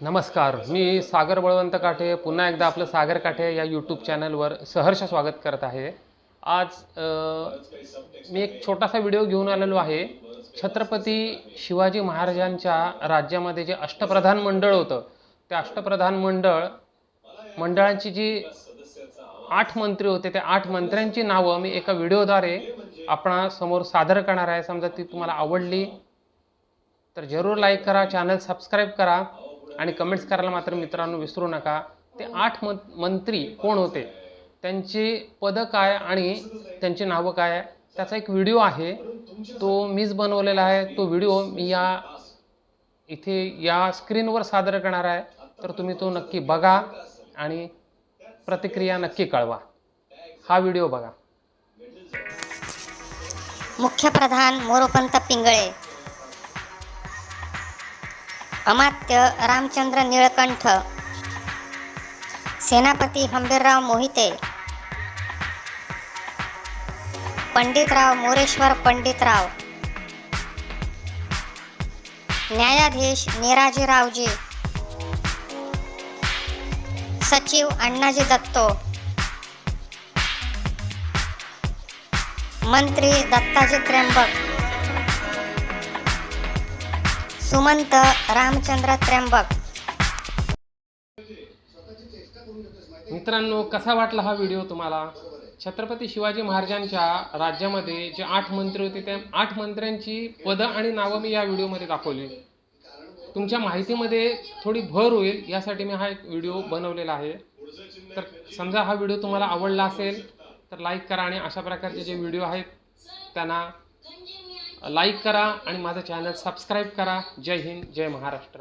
नमस्कार मी सागर बळवंत काठे पुन्हा एकदा आपलं सागर काठे या यूट्यूब चॅनलवर सहर्ष स्वागत करत आहे. आज मी एक छोटासा व्हिडिओ घेऊन आलेलो आहे. छत्रपती शिवाजी महाराजांच्या राज्यामध्ये जे अष्टप्रधान मंडळ होतं ते अष्टप्रधान मंडळ मंडळांची जी आठ मंत्री होते त्या आठ मंत्र्यांची नावं मी एका व्हिडिओद्वारे आपणासमोर सादर करणार आहे. समजा ती तुम्हाला आवडली तर जरूर लाईक करा चॅनल सबस्क्राईब करा. आणि कमेंट्स करायला मात्र मित्रांनो विसरू नका. ते आठ मं मंत्री कोण होते? त्यांची पदं काय आणि त्यांची नावं काय? आहे त्याचा एक व्हिडिओ आहे. तो मीच बनवलेला आहे. तो व्हिडिओ मी या इथे या स्क्रीनवर सादर करणार आहे. तर तुम्ही तो नक्की बघा आणि प्रतिक्रिया नक्की कळवा. हा व्हिडिओ बघा. मुख्यप्रधान मोरोपंत पिंगळे. अमात्य रामचंद्र निळकंठ. सेनापती हंबीरराव मोहिते. पंडितराव मोरेश्वर पंडितराव. न्यायाधीश निराजीरावजी. सचिव अण्णाजी दत्तो. मंत्री दत्ताजी त्र्यंबक. सुमंत रामचंद्र त्र्यंबक. मित्रांनो कसा वाटला हा व्हिडिओ तुम्हाला? छत्रपती शिवाजी महाराजांच्या राज्यामध्ये जे आठ मंत्री होते त्या आठ मंत्र्यांची पदं आणि नावं मी या व्हिडिओमध्ये दाखवली. तुमच्या माहितीमध्ये थोडी भर होईल यासाठी मी हा एक व्हिडिओ बनवलेला आहे. तर समजा हा व्हिडिओ तुम्हाला आवडला असेल तर लाईक करा आणि अशा प्रकारचे जे व्हिडिओ आहेत त्यांना लाईक करा आणि माझं चॅनल सबस्क्राईब करा. जय हिंद जय महाराष्ट्र.